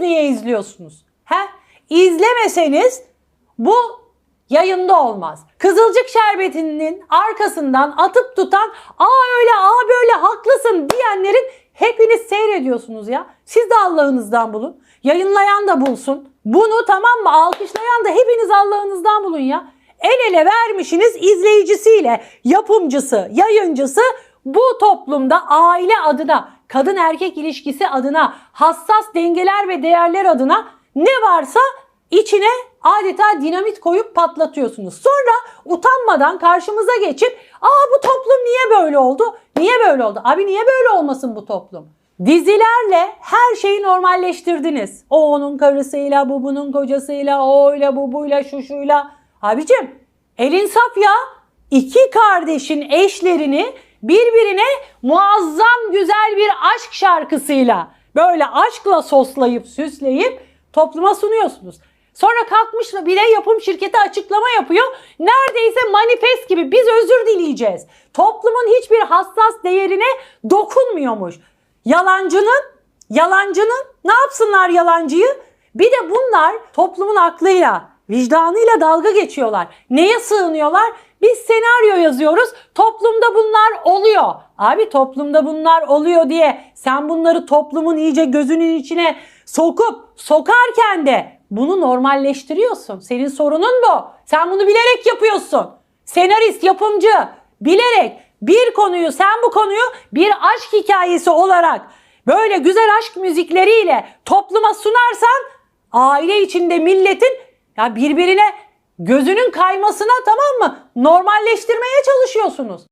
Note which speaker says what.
Speaker 1: niye izliyorsunuz? He? İzlemeseniz bu yayında olmaz. Kızılcık şerbetinin arkasından atıp tutan aa öyle aa böyle haklısın diyenlerin hepiniz seyrediyorsunuz ya. Siz de Allah'ınızdan bulun. Yayınlayan da bulsun. Bunu tamam mı alkışlayan da hepiniz Allah'ınızdan bulun ya. El ele vermişsiniz izleyicisiyle yapımcısı, yayıncısı bu toplumda aile adına, kadın erkek ilişkisi adına, hassas dengeler ve değerler adına ne varsa içine adeta dinamit koyup patlatıyorsunuz. Sonra utanmadan karşımıza geçip aa bu toplum niye böyle oldu? Niye böyle oldu? Abi niye böyle olmasın bu toplum? Dizilerle her şeyi normalleştirdiniz. O onun karısıyla, bu bunun kocasıyla, o öyle bu buyla, şu şuyla. Abicim elin saf ya. İki kardeşin eşlerini birbirine muazzam güzel aşk şarkısıyla böyle aşkla soslayıp süsleyip topluma sunuyorsunuz. Sonra kalkmış bir de yapım şirketi açıklama yapıyor. Neredeyse manifest gibi biz özür dileyeceğiz. Toplumun hiçbir hassas değerine dokunmuyormuş. Yalancının, yalancının ne yapsınlar yalancıyı? Bir de bunlar toplumun aklıyla, vicdanıyla dalga geçiyorlar. Neye sığınıyorlar? Biz senaryo yazıyoruz. Toplumda bunlar oluyor. Abi toplumda bunlar oluyor diye sen bunları toplumun iyice gözünün içine sokup sokarken de bunu normalleştiriyorsun. Senin sorunun bu. Sen bunu bilerek yapıyorsun. Senarist, yapımcı bilerek bir konuyu sen bu konuyu bir aşk hikayesi olarak böyle güzel aşk müzikleriyle topluma sunarsan aile içinde milletin ya birbirine gözünün kaymasına tamam mı normalleştirmeye çalışıyorsunuz.